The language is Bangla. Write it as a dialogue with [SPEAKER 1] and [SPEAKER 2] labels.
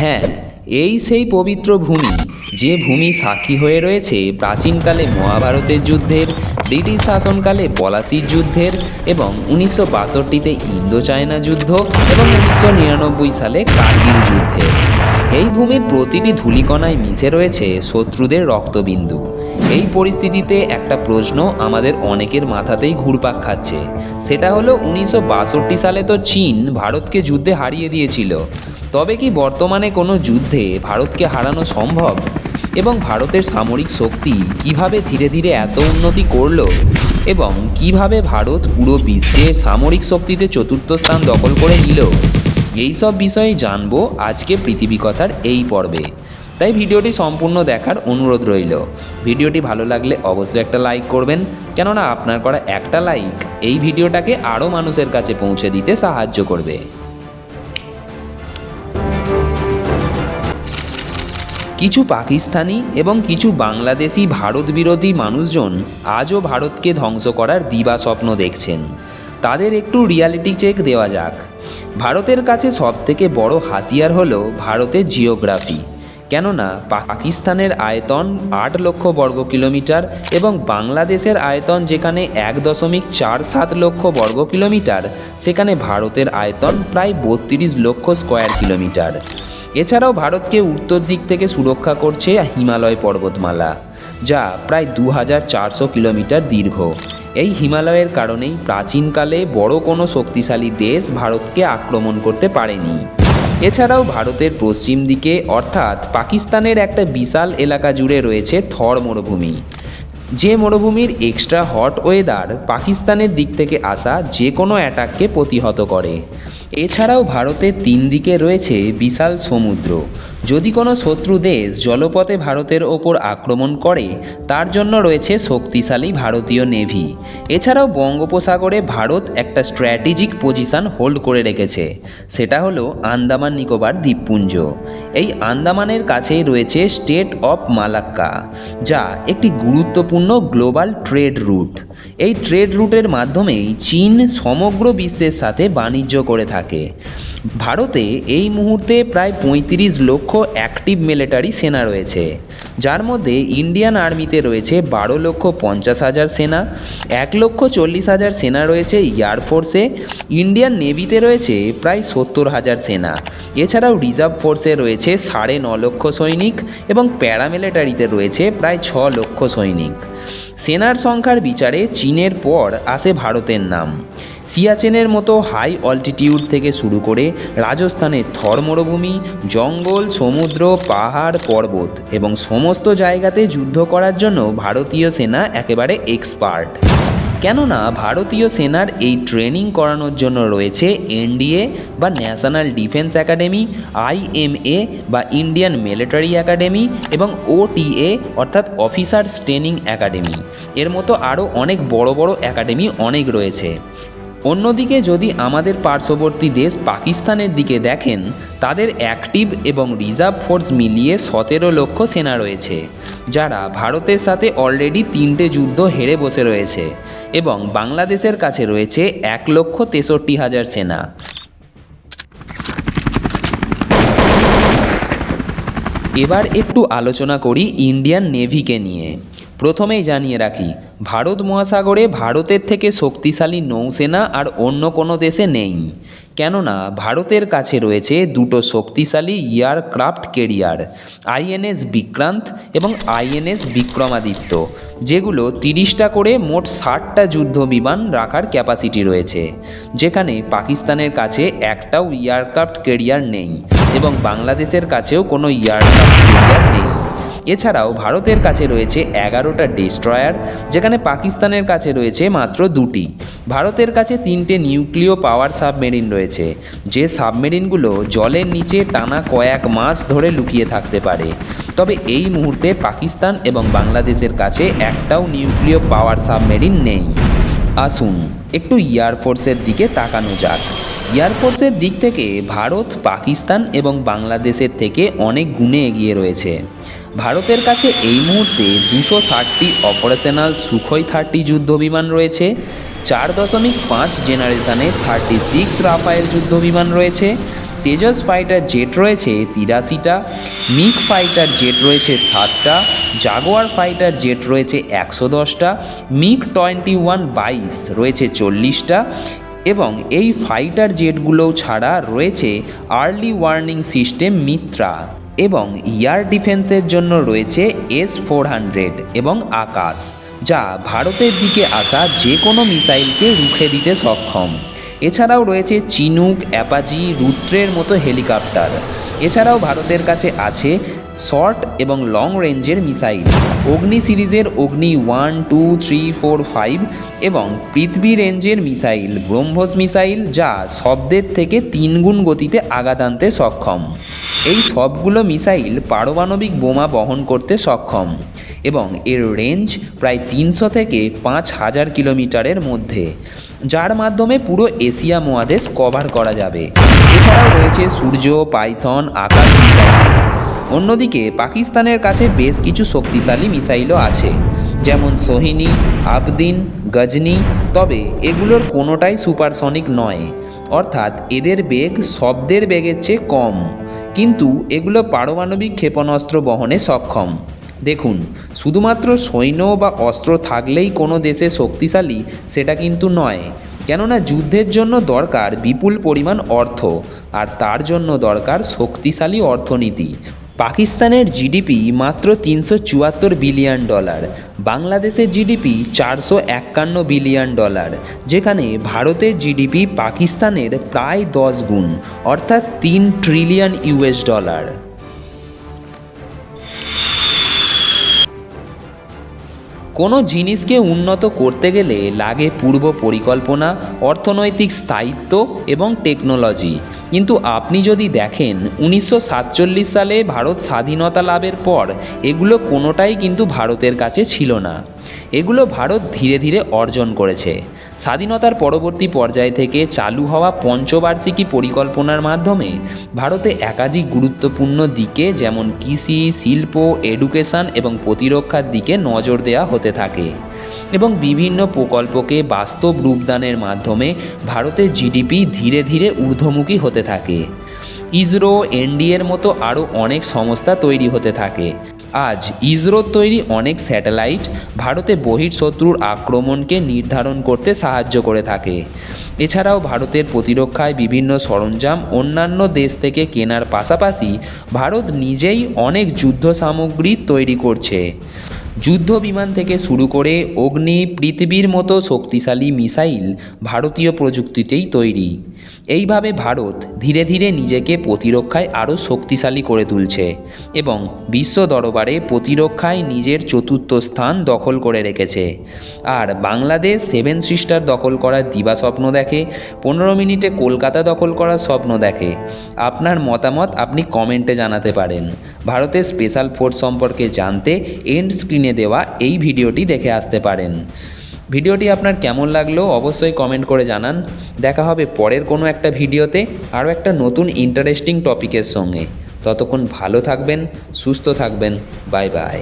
[SPEAKER 1] হ্যাঁ এই সেই পবিত্র ভূমি, যে ভূমি সাক্ষী হয়ে রয়েছে প্রাচীনকালে মহাভারতের যুদ্ধের, ব্রিটিশ শাসনকালে পলাশির যুদ্ধের এবং উনিশশো বাষট্টিতে ইন্দো চায়না যুদ্ধ এবং উনিশশো নিরানব্বই সালে কার্গিল যুদ্ধের। এই ভূমির প্রতিটি ধূলিকণায় মিশে রয়েছে শত্রুদের রক্তবিন্দু। এই পরিস্থিতিতে একটা প্রশ্ন আমাদের অনেকের মাথাতেই ঘুরপাক খাচ্ছে। সেটা হলো উনিশশো বাষট্টি সালে তো চীন ভারতকে যুদ্ধে হারিয়ে দিয়েছিল। তবে কি বর্তমানে কোনো যুদ্ধে ভারতকে হারানো সম্ভব? এবং ভারতের সামরিক শক্তি কীভাবে ধীরে ধীরে এত উন্নতি করল? এবং কীভাবে ভারত পুরো বিশ্বের সামরিক শক্তিতে চতুর্থ স্থান দখল করে নিল? এই সব বিষয়ে জানব আজকে পৃথিবী কথার এই পর্বে। তাই ভিডিওটি সম্পূর্ণ দেখার অনুরোধ রইল। ভিডিওটি ভালো লাগলে অবশ্যই একটা লাইক করবেন, কেননা আপনার করা একটা লাইক এই ভিডিওটাকে আরও মানুষের কাছে পৌঁছে দিতে সাহায্য করবে। কিছু পাকিস্তানি এবং কিছু বাংলাদেশি ভারত বিরোধী মানুষজন আজও ভারতকে ধ্বংস করার দিবা স্বপ্ন দেখছেন। তাদের একটু রিয়ালিটি চেক দেওয়া যাক। ভারতের কাছে সবথেকে বড় হাতিয়ার হলো ভারতের জিওগ্রাফি। কেননা, পাকিস্তানের আয়তন আট লক্ষ বর্গ কিলোমিটার এবং বাংলাদেশের আয়তন যেখানে এক দশমিক চার সাত লক্ষ বর্গ কিলোমিটার, সেখানে ভারতের আয়তন প্রায় বত্রিশ লক্ষ স্কোয়ার কিলোমিটার। এছাড়াও ভারতকে উত্তর দিক থেকে সুরক্ষা করছে হিমালয় পর্বতমালা, যা প্রায় দু হাজার চারশো কিলোমিটার দীর্ঘ। এই হিমালয়ের কারণেই প্রাচীনকালে বড় কোনো শক্তিশালী দেশ ভারতকে আক্রমণ করতে পারেনি। এছাড়াও ভারতের পশ্চিম দিকে, অর্থাৎ পাকিস্তানের একটা বিশাল এলাকা জুড়ে রয়েছে থর মরুভূমি। যে মরুভূমির এক্সট্রা হট ওয়েদার পাকিস্তানের দিক থেকে আসা যে কোনো অ্যাটাককে প্রতিহত করে। এছাড়াও ভারতের তিন দিকে রয়েছে বিশাল সমুদ্র। যদি কোনো শত্রু দেশ জলপথে ভারতের ওপর আক্রমণ করে, তার জন্য রয়েছে শক্তিশালী ভারতীয় নেভি। এছাড়াও বঙ্গোপসাগরে ভারত একটা স্ট্র্যাটেজিক পজিশন হোল্ড করে রেখেছে, সেটা হলো আন্দামান নিকোবর দ্বীপপুঞ্জ। এই আন্দামানের কাছেই রয়েছে স্টেট অফ মালাক্কা, যা একটি গুরুত্বপূর্ণ গ্লোবাল ট্রেড রুট। এই ট্রেড রুটের মাধ্যমেই চীন সমগ্র বিশ্বের সাথে বাণিজ্য করে থাকে। ভারতে এই মুহূর্তে প্রায় পঁয়ত্রিশ লক্ষ অ্যাক্টিভ মিলিটারি সেনা রয়েছে। যার মধ্যে ইন্ডিয়ান আর্মিতে রয়েছে বারো লক্ষ পঞ্চাশ হাজার সেনা, এক লক্ষ চল্লিশ হাজার সেনা রয়েছে এয়ারফোর্সে ইন্ডিয়ান নেভিতে রয়েছে প্রায় সত্তর হাজার সেনা। এছাড়াও রিজার্ভ ফোর্সে রয়েছে সাড়ে ন লক্ষ সৈনিক এবং প্যারামিলিটারিতে রয়েছে প্রায় ছ লক্ষ সৈনিক। সেনার সংখ্যার বিচারে চীনের পর আসে ভারতের নাম। সিয়াচেনের মতো হাই অল্টিটিউড থেকে শুরু করে রাজস্থানের থর মরুভূমি, জঙ্গল, সমুদ্র, পাহাড়, পর্বত এবং সমস্ত জায়গাতে যুদ্ধ করার জন্য ভারতীয় সেনা একেবারে এক্সপার্ট কেননা ভারতীয় সেনার এই ট্রেনিং করানোর জন্য রয়েছে এনডিএ বা ন্যাশনাল ডিফেন্স একাডেমি, আইএমএ বা ইন্ডিয়ান মিলিটারি একাডেমি এবং ওটিএ অর্থাৎ অফিসার্স ট্রেনিং একাডেমি। এর মতো আরও অনেক বড় বড় একাডেমি অনেক রয়েছে। অন্যদিকে যদি আমাদের পার্শ্ববর্তী দেশ পাকিস্তানের দিকে দেখেন, তাদের অ্যাক্টিভ এবং রিজার্ভ ফোর্স মিলিয়ে সতেরো লক্ষ সেনা রয়েছে, যারা ভারতের সাথে অলরেডি তিনটে যুদ্ধ হেরে বসে রয়েছে এবং বাংলাদেশের কাছে রয়েছে এক লক্ষ তেষট্টি হাজার সেনা। এবার একটু আলোচনা করি ইন্ডিয়ান নেভিকে নিয়ে। প্রথমেই জানিয়ে রাখি ভারত মহাসাগরে ভারতের থেকে শক্তিশালী নৌসেনা আর অন্য কোনো দেশে নেই। কেননা, ভারতের কাছে রয়েছে দুটো শক্তিশালী এয়ারক্রাফট কেরিয়ার, আইএনএস বিক্রান্ত এবং আইএনএস বিক্রমাদিত্য, যেগুলো তিরিশটা করে মোট ষাটটা যুদ্ধ বিমান রাখার ক্যাপাসিটি রয়েছে, যেখানে পাকিস্তানের কাছে একটাও এয়ারক্রাফট কেরিয়ার নেই এবং বাংলাদেশের কাছেও কোনো এয়ারক্রাফট কেরিয়ার নেই। এছাড়াও ভারতের কাছে রয়েছে এগারোটা ডিস্ট্রয়ার যেখানে পাকিস্তানের কাছে রয়েছে মাত্র দুটি। ভারতের কাছে তিনটে নিউক্লিয় পাওয়ার সাবমেরিন রয়েছে, যে সাবমেরিনগুলো জলের নিচে টানা কয়েক মাস ধরে লুকিয়ে থাকতে পারে। তবে এই মুহূর্তে পাকিস্তান এবং বাংলাদেশের কাছে একটাও নিউক্লিয় পাওয়ার সাবমেরিন নেই। আসুন, একটু এয়ারফোর্সের দিকে তাকানো যাক। এয়ারফোর্সের দিক থেকে ভারত, পাকিস্তান এবং বাংলাদেশের থেকে অনেক গুণে এগিয়ে রয়েছে। ভারতের কাছে এই মুহূর্তে দুশো ষাটটি অপারেশনাল সুখই থার্টি যুদ্ধবিমান রয়েছে, চার দশমিক পাঁচ জেনারেশনে থার্টি সিক্স রাফায়েল যুদ্ধবিমান রয়েছে, তেজস ফাইটার জেট রয়েছে তিরাশিটা মিগ ফাইটার জেট রয়েছে সাতটা জাগোয়ার ফাইটার জেট রয়েছে একশো দশটা মিগ টোয়েন্টি ওয়ান বাইশ রয়েছে চল্লিশটা এবং এই ফাইটার জেটগুলো ছাড়া রয়েছে আর্লি ওয়ার্নিং সিস্টেম মিত্রা এবং এয়ার ডিফেন্সের জন্য রয়েছে এস ফোর হান্ড্রেড এবং আকাশ, যা ভারতের দিকে আসা যে কোনো মিসাইলকে রুখে দিতে সক্ষম। এছাড়াও রয়েছে চিনুক অ্যাপাজি রুদ্রের মতো হেলিকপ্টার। এছাড়াও ভারতের কাছে আছে শর্ট এবং লং রেঞ্জের মিসাইল। অগ্নি সিরিজের Agni one, two, three, four, five এবং পৃথিবী রেঞ্জের মিসাইল, ব্রহ্মস মিসাইল, যা শব্দের থেকে তিনগুণ গতিতে আঘাত আনতে সক্ষম। এই সবগুলো মিসাইল পারমাণবিক বোমা বহন করতে সক্ষম এবং এর রেঞ্জ প্রায় তিনশো থেকে পাঁচ হাজার কিলোমিটারের মধ্যে, যার মাধ্যমে পুরো এশিয়া মহাদেশ কভার করা যাবে। এছাড়াও রয়েছে সূর্য, পাইথন, আকাশ অন্যদিকে পাকিস্তানের কাছে বেশ কিছু শক্তিশালী মিসাইলও আছে, যেমন সোহিনী, আবদিন গজনি তবে এগুলোর কোনোটাই সুপারসনিক নয়। অর্থাৎ এদের বেগ শব্দের বেগের চেয়ে কম। কিন্তু এগুলো পারমাণবিক ক্ষেপণাস্ত্র বহনে সক্ষম। দেখুন, শুধুমাত্র সৈন্য বা অস্ত্র থাকলেই কোনো দেশে শক্তিশালী সেটা কিন্তু নয়। কেননা যুদ্ধের জন্য দরকার বিপুল পরিমাণ অর্থ, আর তার জন্য দরকার শক্তিশালী অর্থনীতি। পাকিস্তানের জিডিপি মাত্র তিনশো চুয়াত্তর বিলিয়ন ডলার, বাংলাদেশের জিডিপি চারশো একান্ন বিলিয়ন ডলার, যেখানে ভারতের জিডিপি পাকিস্তানের প্রায় দশ গুণ, অর্থাৎ তিন ট্রিলিয়ন ইউএস ডলার। কোনো জিনিসকে উন্নত করতে গেলে লাগে পূর্ব পরিকল্পনা, অর্থনৈতিক স্থায়িত্ব এবং টেকনোলজি। কিন্তু আপনি যদি দেখেন, উনিশশো সাতচল্লিশ সালে ভারত স্বাধীনতা লাভের পর এগুলো কোনোটাই কিন্তু ভারতের কাছে ছিল না। এগুলো ভারত ধীরে ধীরে অর্জন করেছে। স্বাধীনতার পরবর্তী পর্যায় থেকে চালু হওয়া পঞ্চবার্ষিকী পরিকল্পনার মাধ্যমে ভারতে একাধিক গুরুত্বপূর্ণ দিকে যেমন কৃষি, শিল্প, এডুকেশন এবং প্রতিরক্ষার দিকে নজর দেওয়া হতে থাকে। এবং বিভিন্ন প্রকল্পকে বাস্তব রূপদানের মাধ্যমে ভারতের জিডিপি ধীরে ধীরে ঊর্ধ্বমুখী হতে থাকে। ইসরো, এনডিএর মতো আরও অনেক সংস্থা তৈরি হতে থাকে। আজ ইসরোর তৈরি অনেক স্যাটেলাইট ভারতে বহির্শত্রুর আক্রমণকে নির্ধারণ করতে সাহায্য করে থাকে। এছাড়াও ভারতের প্রতিরক্ষায় বিভিন্ন সরঞ্জাম অন্যান্য দেশ থেকে কেনার পাশাপাশি ভারত নিজেই অনেক যুদ্ধ সামগ্রী তৈরি করছে। যুদ্ধ বিমান থেকে শুরু করে অগ্নি, পৃথিবীর মতো শক্তিশালী মিসাইল ভারতীয় প্রযুক্তিতেই তৈরি। এইভাবে ভারত ধীরে ধীরে নিজেকে প্রতিরক্ষায় আরও শক্তিশালী করে তুলছে এবং বিশ্ব দরবারে প্রতিরক্ষায় নিজের চতুর্থ স্থান দখল করে রেখেছে। আর বাংলাদেশ সেভেন সিস্টার দখল করার দিবাস্বপ্ন দেখে, পনেরো মিনিটে কলকাতা দখল করার স্বপ্ন দেখে। আপনার মতামত আপনি কমেন্টে জানাতে পারেন। ভারতের স্পেশাল ফোর্স সম্পর্কে জানতে এন্ড স্ক্রিনে দেওয়া এই ভিডিওটি দেখে আসতে পারেন। ভিডিওটি আপনার কেমন লাগল অবশ্যই কমেন্ট করে জানান। দেখা হবে পরের কোনো একটা ভিডিওতে আরও একটা নতুন ইন্টারেস্টিং টপিকের সঙ্গে। ততক্ষণ ভালো থাকবেন, সুস্থ থাকবেন বাই বাই